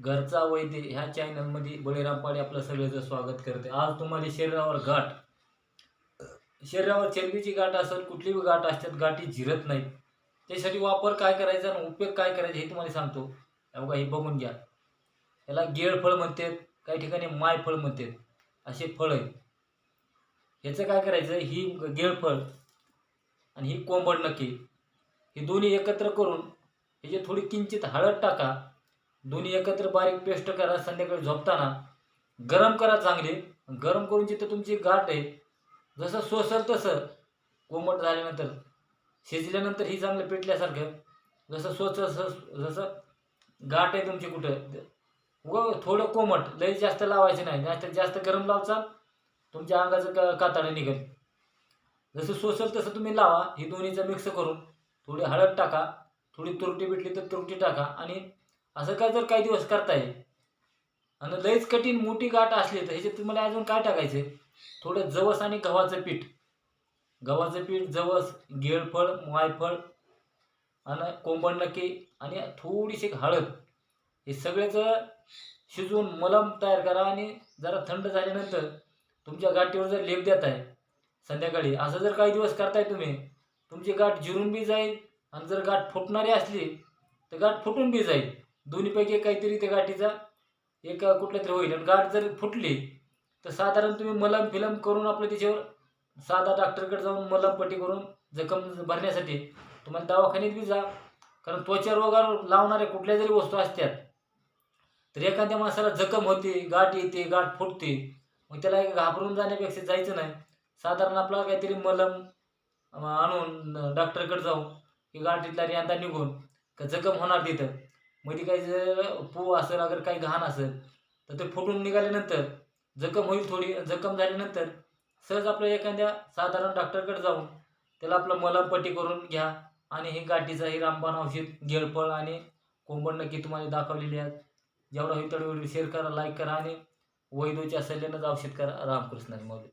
घरचा वैद्य ह्या चॅनलमध्ये बळीराम पाडे आपलं सगळ्याचं स्वागत करते. आज तुम्हाला शरीरावर गाठ. शरीरावर चरबीची गाठ असेल कुठली बी गाठ असतात गाठी झिरत नाहीत. त्यासाठी वापर काय करायचा आणि उपयोग काय करायचा हे तुम्हाला सांगतो. बघा हे बघून घ्या. याला गेळफळ म्हणतात काही ठिकाणी मायफळ म्हणतात. असे फळ आहेत. ह्याचं काय करायचं ही गेळफळ आणि ही कोंबड नक्की. हे दोन्ही एकत्र करून ह्याची थोडी किंचित हळद टाका. दोन्ही एकत्र बारीक पेस्ट करा संध्याकाळी झोपताना. गरम करा चांगली. गरम करून जिथं तुमची गाठ आहे जसं सोसल तसं. कोमट झाल्यानंतर शिजल्यानंतर ही चांगलं पेटल्यासारखं. जसं सोचं जसं गाठ आहे तुमची कुठं व थोडं कोमट. लई जास्त लावायचं नाही. जास्त जास्त गरम लावचाल तुमच्या अंगाचं का कातडं निघेल. जसं सोसल तसं तुम्ही लावा. ही दोन्हीचं मिक्स करून थोडी हळद टाका. थोडी तुरटी भेटली तर तुरटी टाका. आणि असं काय जर काही दिवस करताय? आणि लईच कठीण मोठी गाठ असली तर ह्याच्यात तुम्हाला अजून काय टाकायचं थोडं जवस आणि गव्हाचं पीठ. गव्हाचं पीठ जवस गेळफळ मायफळ आणि कोंबड नक्की आणि थोडीशी हळद. हे सगळ्याचं शिजवून मलम तयार करा आणि जरा थंड झाल्यानंतर तुमच्या गाठीवर जर लेप देत आहे संध्याकाळी असं जर काही दिवस करताय तुम्ही तुमची गाठ जिरून बी जाईल आणि जर गाठ फुटणारी असली तर गाठ फुटून बी जाईल. दोन्हीपैकी काहीतरी त्या गाठीचा एक कुठल्या तरी होईल. आणि गाठ जर फुटली तर साधारण तुम्ही मलम फिलम करून आपलं त्याच्यावर साधा डॉक्टरकडे जाऊन मलमपट्टी करून जखम भरण्यासाठी तुम्हाला दवाखान्यात बी जा. कारण त्वचा रोगावर लावणाऱ्या कुठल्या जरी वस्तू असतात तर एखाद्या माणसाला जखम होते गाठ येते गाठ फुटते मग त्याला एक घाबरून जाण्यापेक्षा जायचं नाही. साधारण आपला काहीतरी मलम आणून डॉक्टरकडे जाऊ की गाठीतला रियांदा निघून का जखम होणार तिथं. मध्ये काही जर पू असेल अगर काही घाण असेल तर ते फुटून निघाल्यानंतर जखम होईल थोडी जखम झाल्यानंतर सहज आपलं एखाद्या साधारण डॉक्टरकडे जाऊन त्याला आपलं मलमपट्टी करून घ्या आणि हे गाठीचं हे रामबाण औषध गेळफळ आणि कोंबड नक्की तुम्हाला दाखवलेली आहेत जेवढा होईल तेवढा व्हिडिओ शेअर करा लाईक करा आणि वैदोच्या सल्ल्यानंच औषध करा. रामकृष्ण मौली.